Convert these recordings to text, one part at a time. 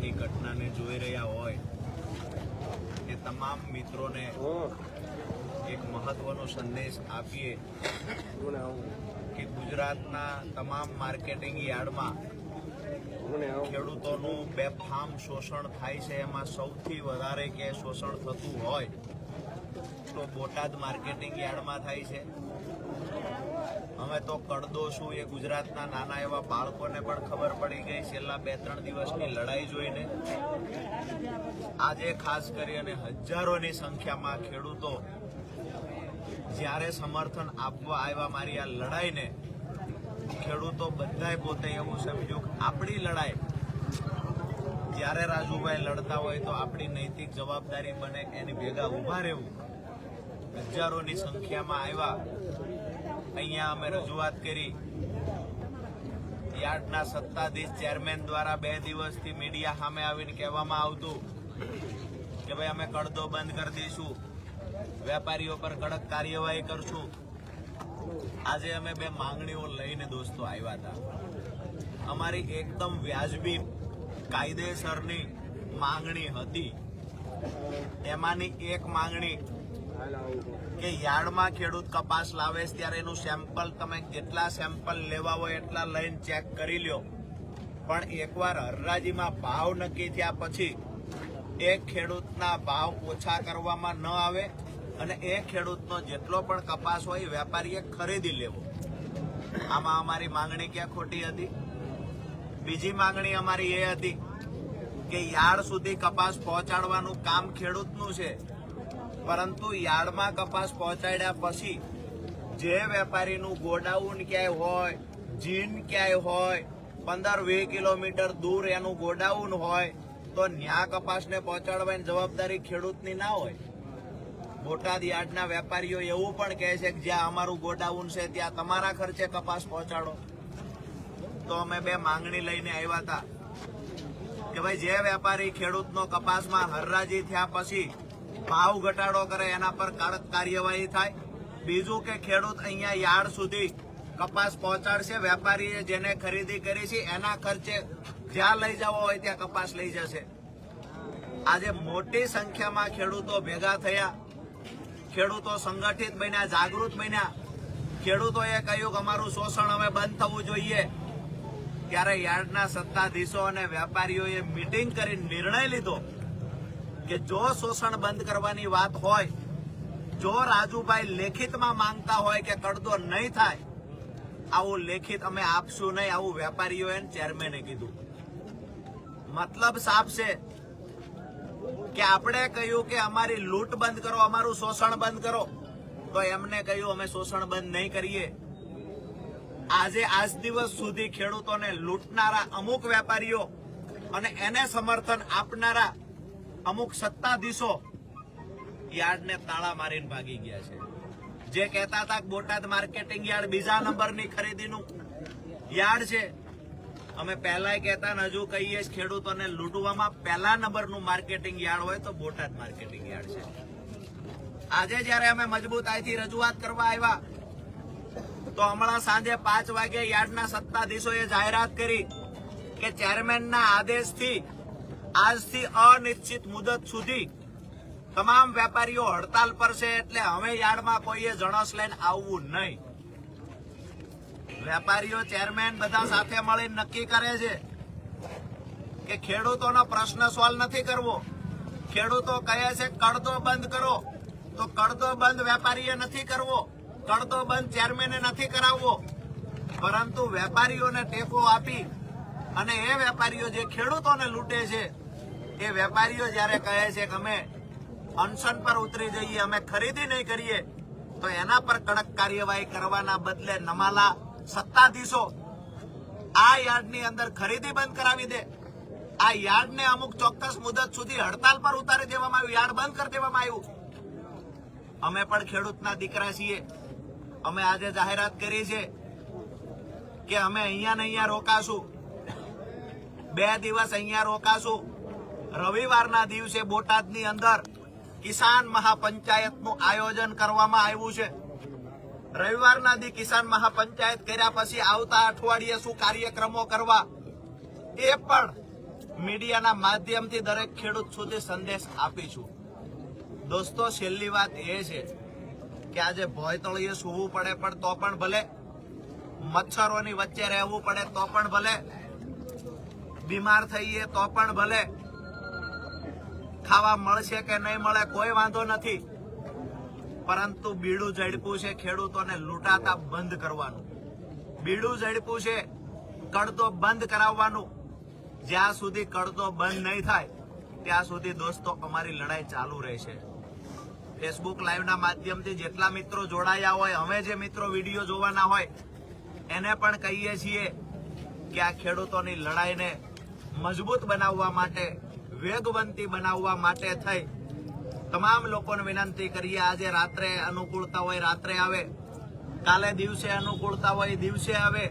આખી ઘટનાને જોઈ રહ્યા હોય, એ તમામ મિત્રોને એક મહત્વનો સંદેશ આપીએ કે ગુજરાતના તમામ માર્કેટિંગ યાર્ડમાં ખેડૂતોનું બેફામ શોષણ થાય છે. એમાં સૌથી વધારે કે શોષણ થતું હોય તો બોટાદ માર્કેટિંગ યાર્ડમાં થાય છે. અમે તો કડદો શું એ ગુજરાતના નાના એવા બાળકોને પણ ખબર પડી ગઈ છેલ્લા બે ત્રણ દિવસની લડાઈ જોઈને. આજે ખાસ કરી અને હજારોની સંખ્યામાં ખેડૂતો જ્યારે સમર્થન આપવા આવ્યા મારી આ લડાઈને, ખેડૂતો બધાએ પોતે એવું સમજ્યું કે આપણી લડાઈ, જ્યારે રાજુભાઈ લડતા હોય તો આપણી નૈતિક જવાબદારી બને, એની ભેગા ઊભા રહેવું. હજારોની સંખ્યામાં આવ્યા અહીંયા અમે રજૂઆત કરી. યાર્ડના સત્તાધીશ ચેરમેન દ્વારા બે દિવસથી મીડિયા સામે આવીને કહેવામાં આવતું કે ભાઈ અમે કડદો બંધ કરી દઈશું. વેપારીઓ પર કડક કાર્યવાહી કરશું. આજે અમે બે માંગણીઓ લઈને દોસ્તો આવ્યા હતા. અમારી એકદમ વ્યાજબી કાયદેસરની માંગણી હતી. એમાંની એક માંગણી કે યાર્ડમાં ખેડૂત કપાસ લાવે ત્યારે એનું સેમ્પલ તમે જેટલા સેમ્પલ લેવા હોય એટલા લઈને ચેક કરી લ્યો. પણ એકવાર હરરાજીમાં ભાવ નક્કી થયા પછી એ ખેડૂતના ભાવ ઓછા કરવામાં ન આવે અને એ ખેડૂતનો જેટલો પણ કપાસ હોય વેપારીએ ખરીદી લેવો. આમાં અમારી માંગણી ક્યાં ખોટી હતી? બીજી માંગણી અમારી એ હતી કે યાર્ડ સુધી કપાસ પહોંચાડવાનું કામ ખેડૂતનું છે. પરંતુ યાર્ડમાં કપાસ પહોંચાડ્યા પછી જે વેપારીનું ગોડાઉન ક્યાંય હોય, જીન ક્યાંય હોય, પંદર વીસ કિલોમીટર દૂર એનું ગોડાઉન હોય, તો ન્યા કપાસને પહોંચાડવાની જવાબદારી ખેડૂતની ના હોય. બોટાદ યાર્ડના વેપારીઓ એવું પણ કહે છે કે જ્યાં અમારું ગોડાઉન છે, ત્યાં તમારા ખર્ચે કપાસ પહોંચાડો. તો અમે બે માંગણી લઈને આવ્યા હતા કે ભાઈ, જે વેપારી ખેડૂતનો કપાસમાં હરરાજી થયા પછી ભાવ ઘટાડો કરે એના પર કડક કાર્યવાહી થાય. બીજું કે ખેડૂત અહીંયા યાર્ડ સુધી કપાસ પહોંચાડશે, વેપારીએ જેને ખરીદી કરી છે, એના ખર્ચે જ્યાં લઈ જવો હોય ત્યાં કપાસ લઈ જશે. આજે મોટી સંખ્યામાં ખેડૂતો ભેગા થયા. ખેડૂતો સંગઠિત બન્યા, જાગૃત બન્યા. ખેડૂતોએ કહ્યું કે અમારું શોષણ હવે બંધ થવું જોઈએ. ત્યારે યાર્ડના સત્તાધીશો અને વેપારીઓએ મિટિંગ કરી નિર્ણય લીધો. કે જો શોષણ બંધ કરવાની વાત હોય, જો રાજુભાઈ લેખિતમાં માંગતા હોય કે કડદો નહીં થાય, આવું લેખિત અમે આપશું નહીં, આવું વેપારીઓએ ચેરમેને કીધું. મતલબ સાફ છે કે આપણે કહ્યું કે અમારી લૂંટ બંધ કરો, અમારું શોષણ બંધ કરો, તો એમને કહ્યું અમે શોષણ બંધ નહીં કરીએ. આજે આજ દિવસ સુધી ખેડૂતોને લૂંટનારા અમુક વેપારીઓ અને એને સમર્થન આપનારા અમુક સત્તાધીશો યાર્ડને તાળા મારીને ભાગી ગયા છે. જે કહેતા હતા બોટાદ માર્કેટિંગ યાર્ડ બીજા નંબરની ખરીદીનું યાર્ડ છે. અમે પહેલા કહેતા ને હજુ કહીએ ખેડૂતોને લૂંટવામાં પહેલા નંબરનું માર્કેટિંગ યાર્ડ હોય તો બોટાદ માર્કેટિંગ યાર્ડ છે. આજે જ્યારે અમે મજબૂતાઈથી રજૂઆત કરવા આવ્યા, તો હમણાં સાંજે પાંચ વાગે યાર્ડના સત્તાધીશોએ જાહેરાત કરી કે ચેરમેનના આદેશથી આજથી અનિશ્ચિત મુદત સુધી તમામ વેપારીઓ હડતાલ પર છે એટલે હવે યાર્ડમાં કોઈએ જણસ લઈને આવવું નહીં. વેપારીઓ ચેરમેન બધા સાથે મળીને નક્કી કરે છે કે ખેડૂતોનો પ્રશ્ન સોલ્વ નથી કરવો. ખેડૂતો કહે છે કડદો બંધ કરો. તો કડદો બંધ વેપારીએ નથી કરવો. કડદો બંધ ચેરમેને નથી કરાવવો. પરંતુ વેપારીઓને ટેકો આપી અને એ વેપારીઓ જે ખેડૂતોને લૂંટે છે એ વેપારીઓ જ્યારે કહે છે કે અમે અનશન પર ઉતરી જઈએ, અમે ખરીદી નહીં કરીએ, તો એના પર કડક કાર્યવાહી કરવાના બદલે નમાલા સત્તાધીશો આ યાર્ડની અંદર ખરીદી બંધ કરાવી દે. આ યાર્ડને અમુક ચોક્કસ મુદત સુધી હડતાલ પર ઉતારી દેવામાં આવ્યું, યાર્ડ બંધ કરી દેવામાં આવ્યું. અમે પણ ખેડૂતના દીકરા છીએ. અમે આજે જાહેરાત કરી છે કે અમે અહીંયા ને અહીંયા રોકાશું. બે દિવસ અહીંયા રોકાશું. રવિવારના દિવસે બોટાદની અંદર કિસાન મહાપંચાયતનું આયોજન કરવામાં આવ્યું છે. રવિવારના દી કિસાન મહાપંચાયત કર્યા પછી આવતા અઠવાડિયે શું કાર્યક્રમો કરવા એ પણ મીડિયાના માધ્યમથી દરેક ખેડૂત સુધી સંદેશ આપીશું. દોસ્તો, છેલ્લી વાત એ છે કે આજે ભોયતળીએ સૂવું પડે પણ તો પણ ભલે. મચ્છરોની વચ્ચે રહેવું પડે તો પણ ભલે. બીમાર થઈએ તો પણ ભલે. ખાવા મળશે કે નહીં મળે કોઈ વાંધો નથી. પરંતુ બીડું ઝડપું છે ખેડૂતોને લૂંટાતા બંધ કરવાનું. બીડું ઝડપું છે કડતો બંધ કરાવવાનું. જ્યાં સુધી કડતો બંધ નહીં થાય, ત્યાં સુધી દોસ્તો અમારી લડાઈ ચાલુ રહેશે. ફેસબુક લાઈવના માધ્યમથી જેટલા મિત્રો જોડાયા હોય, અમે જે મિત્રો વીડિયો જોવાના હોય, એને પણ કહીએ છીએ કે આ ખેડૂતોની લડાઈને મજબૂત બનાવવા માટે વેગવંતી બનાવવા માટે થઈ. તમામ લોકોને વિનંતી કરીએ, આજે રાત્રે અનુકૂળતા હોય, રાત્રે આવે. કાલે દિવસે અનુકૂળતા હોય દિવસે આવે.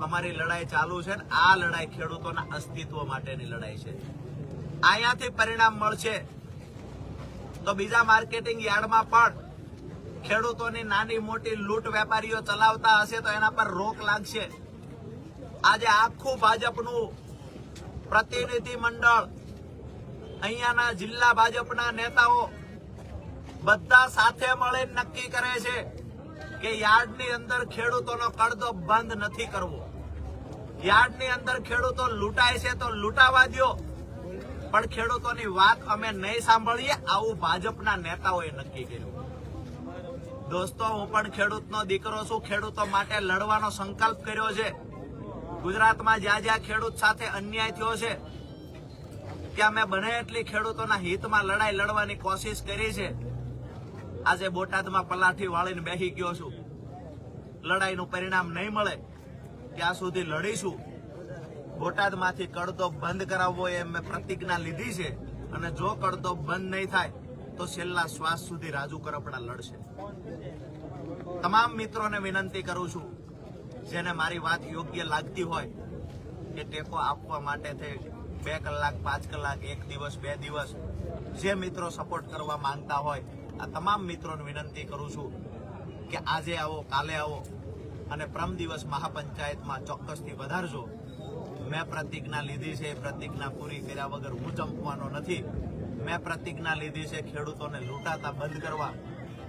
અમારી લડાઈ ચાલુ છે આ લડાઈ ખેડૂતોના અસ્તિત્વ માટેની લડાઈ છે. અહીંયાથી પરિણામ મળશે. તો બીજા માર્કેટિંગ યાર્ડમાં પણ ખેડૂતોની નાની મોટી લૂંટ વેપારીઓ ચલાવતા હશે તો એના પર રોક લાગશે. આજે આખું ભાજપનું પ્રતિનિધિ મંડળ અહીંયાના જિલ્લા ભાજપના નેતાઓ બધા સાથે મળી નક્કી કરે છે કે યાર્ડની અંદર ખેડૂતોનો કડદો બંધ નથી કરવો. યાર્ડની અંદર ખેડૂતો લૂંટાય છે તો લૂંટાવા દ્યો. પણ ખેડૂતોની વાત અમે નહીં સાંભળીએ, આવું ભાજપના નેતાઓએ નક્કી કર્યું. દોસ્તો, હું પણ ખેડૂતનો દીકરો છું, ખેડૂતો માટે લડવાનો સંકલ્પ કર્યો છે. ગુજરાતમાં જ્યાં જ્યાં ખેડૂત સાથે અન્યાય થયો છે ત્યાં મેં બને એટલી ખેડૂતોના હિતમાં લડાઈ લડવાની કોશિશ કરી છે. આજે બોટાદમાં પલાઠી વાળીને બેસી ગયો છું. લડાઈનું પરિણામ નહીં મળે, ત્યાં સુધી લડીશું. બોટાદમાંથી કડતો બંધ કરાવવો એ મેં પ્રતિજ્ઞા લીધી છે અને જો કડતો બંધ નહીં થાય, તો છેલ્લા શ્વાસ સુધી રાજુ કરપડા લડશે. તમામ મિત્રોને વિનંતી કરું છું, જેને મારી વાત યોગ્ય લાગતી હોય, એ ટેકો આપવા માટે થઈ બે કલાક, પાંચ કલાક, એક દિવસ, બે દિવસ જે મિત્રો સપોર્ટ કરવા માંગતા હોય, આ તમામ મિત્રોને વિનંતી કરું છું કે આજે આવો, કાલે આવો અને પ્રમ દિવસ મહાપંચાયતમાં ચોક્કસથી વધારજો. મેં પ્રતિજ્ઞા લીધી છે એ પ્રતિજ્ઞા પૂરી કર્યા વગર હું ચંપવાનો નથી. મેં પ્રતિજ્ઞા લીધી છે, ખેડૂતોને લૂંટાતા બંધ કરવા.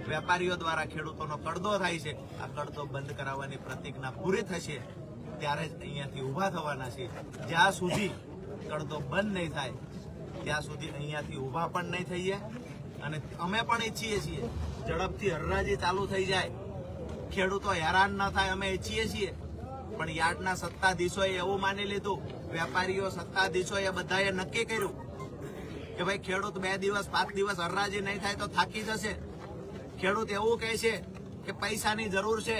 વેપારીઓ દ્વારા ખેડૂતોનો કડદો થાય છે. આ કડદો બંધ કરાવવાની પ્રતિજ્ઞા પૂરી થશે ત્યારે જ અહીંયાથી ઊભા થવાના છે જ્યાં સુધી કડદો બંધ નહીં થાય. ત્યાં સુધી અહીંયાથી ઊભા પણ નહીં થઈએ. અને અમે પણ ઈચ્છીએ છીએ, ઝડપથી હરરાજી ચાલુ થઈ જાય. ખેડૂતો હેરાન ન થાય, અમે ઈચ્છીએ છીએ. પણ યાર્ડના સત્તાધીશોએ એવું માની લીધું, વેપારીઓ સત્તાધીશોએ બધાએ નક્કી કર્યું કે ભાઈ, ખેડૂત બે દિવસ, પાંચ દિવસ હરરાજી નહીં થાય તો થાકી જશે. ખેડૂત એવું કહે છે કે પૈસાની જરૂર છે,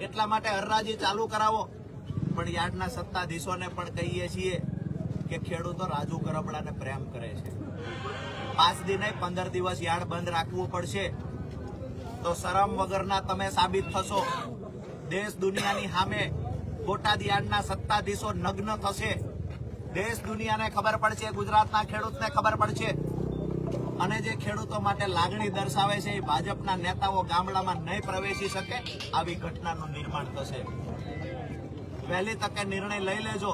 એટલા માટે હરરાજી ચાલુ કરાવો. પણ યાર્ડના સત્તાધીશોને પણ કહીએ છીએ કે ખેડૂતો રાજુ કરપડાને પ્રેમ કરે છે. પાંચ દિને પંદર દિવસ યાર્ડ બંધ રાખવું પડશે. તો શરમ વગરના તમે સાબિત થશો. દેશ દુનિયાની સામે બોટાદ યાર્ડના સત્તાધીશો નગ્ન થશે. દેશ દુનિયાને ખબર પડશે, ગુજરાતના ખેડૂતને ખબર પડશે. અને જે ખેડૂતો માટે લાગણી દર્શાવે છે, એ ભાજપના નેતાઓ ગામડામાં નહીં પ્રવેશી શકે, આવી ઘટનાનું નિર્માણ થશે. વહેલી તકે નિર્ણય લઈ લેજો.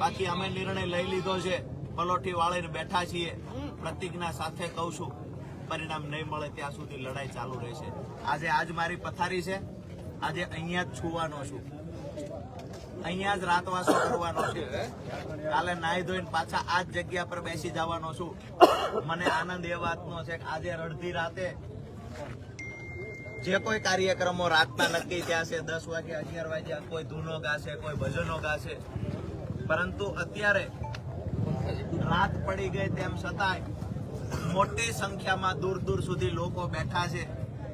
બાકી અમે નિર્ણય લઈ લીધો છે. પલોઠી વાળીને બેઠા છીએ. પ્રતિજ્ઞા સાથે કહું છું, પરિણામ નહીં મળે ત્યાં સુધી લડાઈ ચાલુ રહેશે. આજે આજ મારી પથારી છે. આજે અહીંયા જ છુવાનો છું. અહીંયા જ રાતવાસો કરવાનો છે. કાલે નાહી ધોઈને પાછા આ જ જગ્યા પર બેસી જવાનો છું. મને આનંદ એ વાતનો છે કે આજે અડધી રાતે જે કોઈ કાર્યક્રમો રાતના નક્કી થયા છે, દસ વાગે, અગિયાર વાગે કોઈ ધૂનો ગાશે, કોઈ ભજનો ગાશે પરંતુ અત્યારે રાત પડી ગઈ તેમ છતાંય મોટી સંખ્યામાં દૂર દૂર સુધી લોકો બેઠા છે.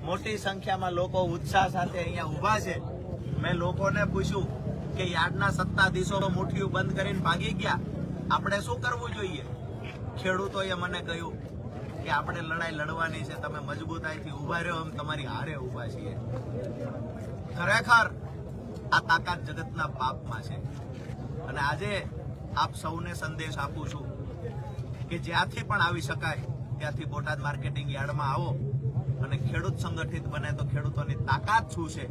મોટી સંખ્યામાં લોકો ઉત્સાહ સાથે અહીંયા ઊભા છે. મેં લોકોને પૂછ્યું કે યાર્ડના સત્તાધીશો મુઠ્ઠીઓ બંધ કરીને ભાગી ગયા. આપણે શું કરવું જોઈએ? ખેડૂતોએ મને કહ્યું કે આપણે લડાઈ લડવાની છે, તમે મજબૂતાઈથી ઊભા રહ્યો એમ તમારી હારે ઊભા છીએ. ખરેખર આ તાકાત જગતના પાપમાં છે. અને આજે આપ સૌને સંદેશ આપું છું કે જ્યાંથી પણ આવી શકાય, ત્યાંથી બોટાદ માર્કેટિંગ યાર્ડમાં આવો અને ખેડૂત સંગઠિત બને તો ખેડૂતોની તાકાત શું છે?